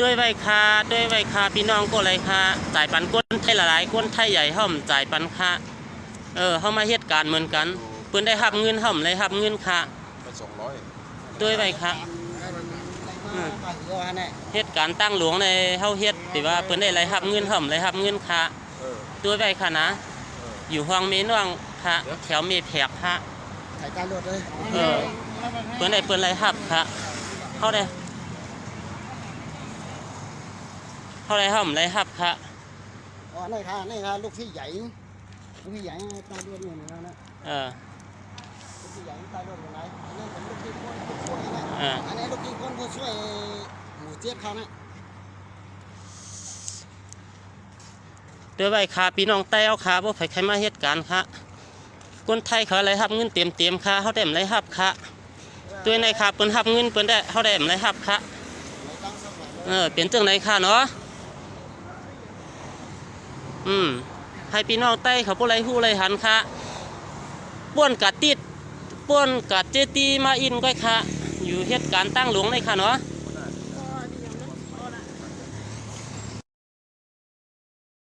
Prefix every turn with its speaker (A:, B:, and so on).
A: ด้วยไว้ค่ะด้วยไว้ค่ะพี่น้องก็เลยค่ะจ่ายปันก้นไทยหลายๆก้นไทยใหญ่ห่อมจ่ายปันค่ะเออเข้ามาเหตุการณ์เหมือนกันเพิ่นได้รับเงินห่อมเลยรับเงินค่ะ
B: ไปสองร้อย
A: ด้วยไว้ค่ะ
C: อืมไปก็ฮะเนี่ย
A: เหตุการณ์ตั้งหลวงในเฮาเฮ็ดที่ว่าเพิ่นได้รายรับเงินห่อมรายรับเงินค่ะ
B: เออ
A: ด้วยไว้ค่ะนะ
B: เออ
A: อยู่ห้องเมน่วงค่ะแถวเมแพกค่ะ
C: ถ่ายการรถเลย
A: เออเพิ่นได้เพิ่นรายรับค่ะเข้าได้ เข้าได้ห่อมรายรับค่ะ
C: อ๋อนี่ค่ะนี่ค่ะลูกพี่ใหญ่ลูกพี่ใหญ่ตายรถอยู่นะนะ
A: เออ
C: ลูกพี่ใหญ่ตายรถอยู่ไหนอันนี้เป็นลูกพี่คนผู้ช่วยนะ
A: อ่า
C: อันนี้ลูกพี่คนผู้ช่วยหมูเจี๊ยบเขานะ
A: ด้วยไว้ค่ะพี่น้องแต้วค่ะบ่ไผใครมาเหตุการณ์ค่ะคนไทยเขารายรับเงินเต็มๆค่ะเฮาได้รายรับค่ะด้วยในค่ะเพิ่นรับเงินเพิ่นได้เฮาได้รายรับค่ะ
C: ไม่ต้องสักหน่อย
A: เออเป็นจังไดค่ะเนาะ อืมให้พี่น้องใต้เขาผู้ไรฮู้ไรหันค่ะป้วนกัดติดป้วนกัดเจตีมาอินก้อยค่ะ อยู่เหตุการณ์ตั้งหลวงเลยค่ะเนาะ